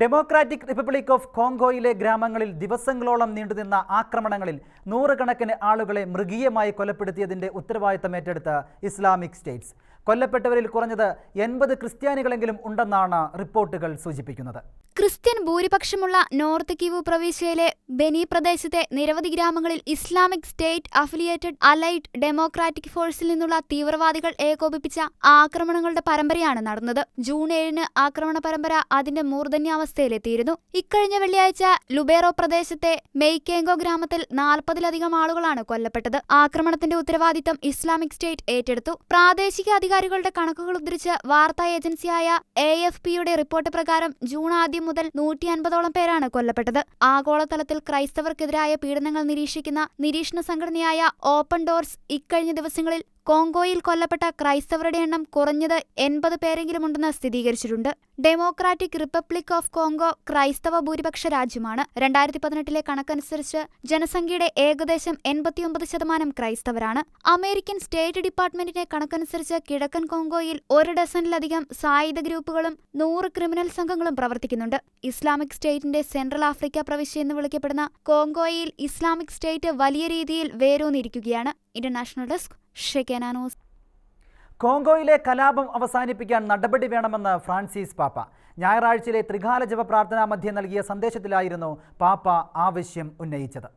Democratic republic of കോങ്കോയിലെ ഗ്രാമങ്ങളിൽ ദിവസങ്ങളോളം നീണ്ടുനിന്ന ആക്രമണങ്ങളിൽ നൂറുകണക്കിന് ആളുകളെ മൃഗീയമായി കൊലപ്പെടുത്തിയതിന്റെ ഉത്തരവാദിത്തം ഏറ്റെടുത്ത ഇസ്ലാമിക് സ്റ്റേറ്റ്സ്. കൊല്ലപ്പെട്ടവരിൽ കുറഞ്ഞത് എൺപത് ക്രിസ്ത്യാനികളെങ്കിലും ഉണ്ടെന്നാണ് റിപ്പോർട്ടുകൾ സൂചിപ്പിക്കുന്നത്. ക്രിസ്ത്യൻ ഭൂരിപക്ഷമുള്ള നോർത്ത് കിവു പ്രവിശ്യയിലെ ബെനി പ്രദേശത്തെ നിരവധി ഗ്രാമങ്ങളിൽ Islamic State affiliated allied democratic ഫോഴ്സിൽ നിന്നുള്ള തീവ്രവാദികൾ ഏകോപിപ്പിച്ച ആക്രമണങ്ങളുടെ പരമ്പരയാണ് നടന്നത്. ജൂൺ ഏഴിന് ആക്രമണ പരമ്പര അതിന്റെ മൂർധന്യാവസ്ഥയിലെത്തിയിരുന്നു. ഇക്കഴിഞ്ഞ വെള്ളിയാഴ്ച ലുബേറോ പ്രദേശത്തെ മെയ്ക്കേങ്കോ ഗ്രാമത്തിൽ നാൽപ്പതിലധികം ആളുകളാണ് കൊല്ലപ്പെട്ടത്. ആക്രമണത്തിന്റെ ഉത്തരവാദിത്തം ഇസ്ലാമിക് സ്റ്റേറ്റ് ഏറ്റെടുത്തു. പ്രാദേശിക അധികാരികളുടെ കണക്കുകൾ ഉദ്ധരിച്ച് വാർത്താ ഏജൻസിയായ എ റിപ്പോർട്ട് പ്രകാരം ജൂൺ ആദ്യം മുതൽ നൂറ്റി അൻപതോളം പേരാണ് കൊല്ലപ്പെട്ടത്. ആഗോളതലത്തിൽ ക്രൈസ്തവർക്കെതിരായ പീഡനങ്ങൾ നിരീക്ഷിക്കുന്ന നിരീക്ഷണ സംഘടനയായ ഓപ്പൺ ഡോർസ് ഇക്കഴിഞ്ഞ ദിവസങ്ങളിൽ കോങ്കോയിൽ കൊല്ലപ്പെട്ട ക്രൈസ്തവരുടെ എണ്ണം കുറഞ്ഞത് എൺപത് പേരെങ്കിലുമുണ്ടെന്ന് സ്ഥിരീകരിച്ചിട്ടുണ്ട്. ഡെമോക്രാറ്റിക് റിപ്പബ്ലിക് ഓഫ് കോങ്കോ ക്രൈസ്തവ ഭൂരിപക്ഷ രാജ്യമാണ്. രണ്ടായിരത്തി പതിനെട്ടിലെ കണക്കനുസരിച്ച് ജനസംഖ്യയുടെ ഏകദേശം എൺപത്തിയൊമ്പത് ശതമാനം ക്രൈസ്തവരാണ്. അമേരിക്കൻ സ്റ്റേറ്റ് ഡിപ്പാർട്ട്മെന്റിന്റെ കണക്കനുസരിച്ച് കിഴക്കൻ കോങ്കോയിൽ ഒരു ഡസനിലധികം സായുധ ഗ്രൂപ്പുകളും നൂറ് ക്രിമിനൽ സംഘങ്ങളും പ്രവർത്തിക്കുന്നുണ്ട്. ഇസ്ലാമിക് സ്റ്റേറ്റിന്റെ സെൻട്രൽ ആഫ്രിക്ക പ്രവിശ്യ എന്ന് വിളിക്കപ്പെടുന്ന കോങ്കോയിൽ ഇസ്ലാമിക് സ്റ്റേറ്റ് വലിയ രീതിയിൽ വേരൂന്നിരിക്കുകയാണ് ഇന്റർനാഷണൽ ഡെസ്ക് ഷെക്കേനാനോസ് കോങ്കോയിലെ കലാപം അവസാനിപ്പിക്കാൻ നടപടി വേണമെന്ന് ഫ്രാൻസിസ് പാപ്പ. ഞായറാഴ്ചയിലെ ത്രികാല ജപ പ്രാർത്ഥനാ മധ്യേ നൽകിയ സന്ദേശത്തിലായിരുന്നു പാപ്പ ആവശ്യം ഉന്നയിച്ചത്.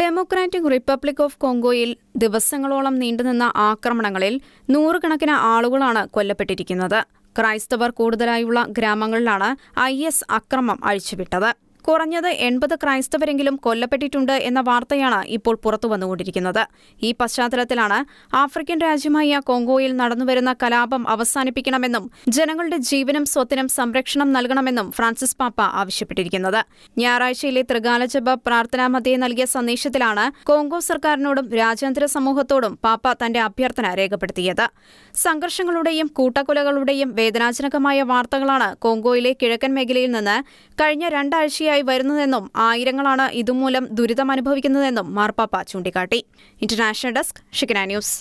ഡെമോക്രാറ്റിക് റിപ്പബ്ലിക് ഓഫ് കോങ്കോയിൽ ദിവസങ്ങളോളം നീണ്ടുനിന്ന ആക്രമണങ്ങളിൽ നൂറുകണക്കിന് ആളുകളാണ് കൊല്ലപ്പെട്ടിരിക്കുന്നത്. ക്രൈസ്തവർ കൂടുതലായുള്ള ഗ്രാമങ്ങളിലാണ് ഐ എസ് അക്രമം അഴിച്ചുവിട്ടത്. കുറഞ്ഞത് എൺപത് ക്രൈസ്തവരെങ്കിലും കൊല്ലപ്പെട്ടിട്ടുണ്ട് എന്ന വാർത്തയാണ് ഇപ്പോൾ പുറത്തു പുറത്തുവന്നുകൊണ്ടിരിക്കുന്നത്. ഈ പശ്ചാത്തലത്തിലാണ് ആഫ്രിക്കൻ രാജ്യമായ കോങ്കോയിൽ നടന്നുവരുന്ന കലാപം അവസാനിപ്പിക്കണമെന്നും ജനങ്ങളുടെ ജീവനും സ്വത്തിനും സംരക്ഷണം നൽകണമെന്നും ഫ്രാൻസിസ് പാപ്പ ആവശ്യപ്പെട്ടിരിക്കുന്നത്. ഞായറാഴ്ചയിലെ ത്രികാല ജപ പ്രാർത്ഥനാ മധ്യേ നൽകിയ സന്ദേശത്തിലാണ് കോങ്കോ സർക്കാരിനോടും രാജ്യാന്തര സമൂഹത്തോടും പാപ്പ തന്റെ അഭ്യർത്ഥന രേഖപ്പെടുത്തിയത്. സംഘർഷങ്ങളുടെയും കൂട്ടക്കൊലകളുടെയും വേദനാജനകമായ വാർത്തകളാണ് കോങ്കോയിലെ കിഴക്കൻ മേഖലയിൽ നിന്ന് കഴിഞ്ഞ രണ്ടാഴ്ചയായി വരുന്നതെന്നും ആയിരങ്ങളാണ് ഇതുമൂലം ദുരിതമനുഭവിക്കുന്നതെന്നും മാർപ്പാപ്പ ചൂണ്ടിക്കാട്ടി. ഇന്റർനാഷണൽ ഡെസ്ക് ഷിക്കന ന്യൂസ്.